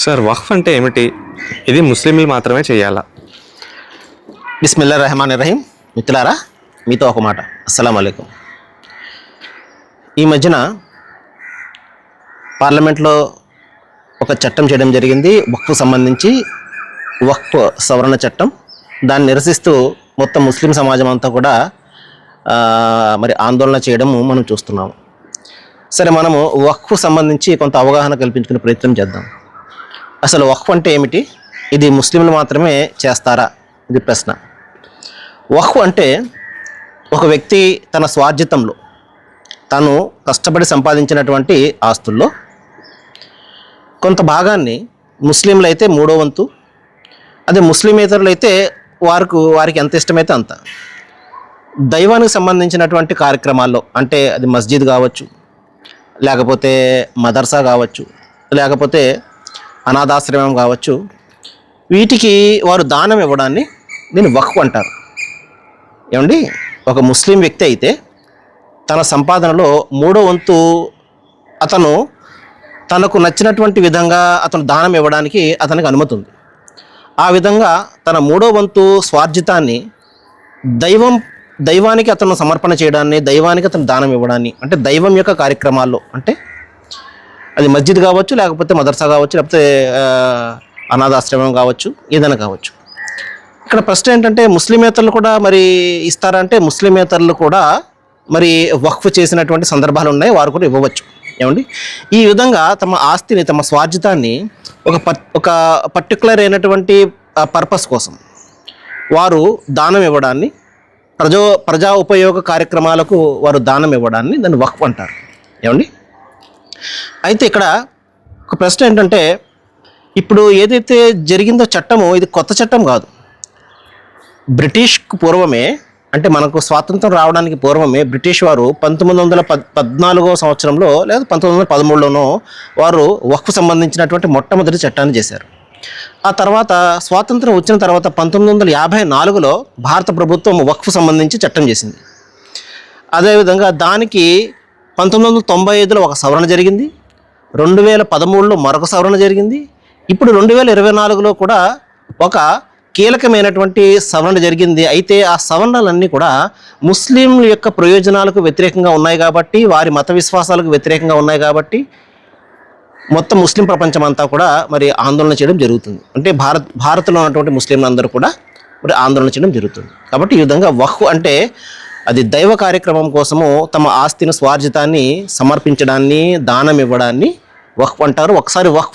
Sir వక్ఫ్ అంటే ఏమిటి? ఇది ముస్లింలు మాత్రమే చేయాలా? బిస్మిల్లా రెహమాన్ రహీం మిత్రులారా మీతో ఒక మాట. అస్సలం అయికం ఈ మధ్యన పార్లమెంట్లో ఒక చట్టం చేయడం జరిగింది. వక్ఫ్ సంబంధించి వక్ఫ్ సవరణ చట్టం. దాన్ని నిరసిస్తూ మొత్తం ముస్లిం సమాజం అంతా కూడా మరి ఆందోళన చేయడం మనం చూస్తున్నాము. సరే మనము వక్ఫ్ సంబంధించి కొంత అవగాహన కల్పించుకునే ప్రయత్నం చేద్దాం. అసలు వక్ఫ్ అంటే ఏమిటి? ఇది ముస్లింలు మాత్రమే చేస్తారా? ఇది ప్రశ్న. వక్ఫ్ అంటే ఒక వ్యక్తి తన స్వార్జితంలో తను కష్టపడి సంపాదించినటువంటి ఆస్తుల్లో కొంత భాగాన్ని ముస్లింలు అయితే మూడో వంతు అదే ముస్లిమేతరులు అయితే వారికి వారికి ఎంత ఇష్టమైతే అంత. దైవానికి సంబంధించినటువంటి కార్యక్రమాల్లో అంటే అది మస్జిద్ కావచ్చు లేకపోతే మదర్సా కావచ్చు లేకపోతే అనాథాశ్రమం కావచ్చు. వీటికి వారు దానం ఇవ్వడాన్ని దీన్ని వక్ఫ్ అంటారు. ఏమండి? ఒక ముస్లిం వ్యక్తి అయితే తన సంపాదనలో మూడో వంతు అతను తనకు నచ్చినటువంటి విధంగా అతను దానం ఇవ్వడానికి అతనికి అనుమతి ఉంది. ఆ విధంగా తన మూడో వంతు స్వార్జితాన్ని దైవం దైవానికి అతను సమర్పణ చేయడాన్ని దైవానికి అతను దానం ఇవ్వడాన్ని అంటే దైవం యొక్క కార్యక్రమాల్లో అంటే అది మస్జిద్ కావచ్చు లేకపోతే మదర్సా కావచ్చు లేకపోతే అనాథాశ్రమం కావచ్చు ఏదైనా కావచ్చు. ఇక్కడ ప్రశ్న ఏంటంటే ముస్లిమేతరులు కూడా మరి ఇస్తారంటే ముస్లిమేతరులు కూడా మరి వక్ఫ్ చేసినటువంటి సందర్భాలు ఉన్నాయి వారు కూడా ఇవ్వవచ్చు. ఏమండి? ఈ విధంగా తమ ఆస్తిని తమ స్వార్జితాన్ని ఒక ఒక పర్టికులర్ అయినటువంటి పర్పస్ కోసం వారు దానం ఇవ్వడాన్ని ప్రజో ప్రజా ఉపయోగ కార్యక్రమాలకు వారు దానం ఇవ్వడాన్ని దాన్ని వక్ఫ్ అంటారు. ఏమండి? అయితే ఇక్కడ ఒక ప్రశ్న ఏంటంటే ఇప్పుడు ఏదైతే జరిగిందో చట్టము ఇది కొత్త చట్టం కాదు. బ్రిటిష్కు పూర్వమే అంటే మనకు స్వాతంత్రం రావడానికి పూర్వమే బ్రిటిష్ వారు పంతొమ్మిది వందల పద్ పద్నాలుగో సంవత్సరంలో లేదా పంతొమ్మిది వందల పదమూడులోనో వారు వక్ఫ్ సంబంధించినటువంటి మొట్టమొదటి చట్టాన్ని చేశారు. ఆ తర్వాత స్వాతంత్రం వచ్చిన తర్వాత పంతొమ్మిది వందల యాభై నాలుగులో భారత ప్రభుత్వం వక్ఫ్ సంబంధించి చట్టం చేసింది. అదేవిధంగా దానికి పంతొమ్మిది వందల తొంభై ఐదులో ఒక సవరణ జరిగింది. రెండు వేల పదమూడులో మరొక సవరణ జరిగింది. ఇప్పుడు రెండు వేల ఇరవై నాలుగులో కూడా ఒక కీలకమైనటువంటి సవరణ జరిగింది. అయితే ఆ సవరణలన్నీ కూడా ముస్లింల యొక్క ప్రయోజనాలకు వ్యతిరేకంగా ఉన్నాయి కాబట్టి వారి మత విశ్వాసాలకు వ్యతిరేకంగా ఉన్నాయి కాబట్టి మొత్తం ముస్లిం ప్రపంచం అంతా కూడా మరి ఆందోళన చేయడం జరుగుతుంది. అంటే భారత్ భారత్లో ఉన్నటువంటి ముస్లింలందరూ కూడా మరి ఆందోళన చేయడం జరుగుతుంది. కాబట్టి ఈ విధంగా వహ్ అంటే అది దైవ కార్యక్రమం కోసము తమ ఆస్తిని స్వార్జితాన్ని సమర్పించడాన్ని దానం ఇవ్వడాన్ని వక్ఫ్ అంటారు. ఒకసారి వక్ఫ్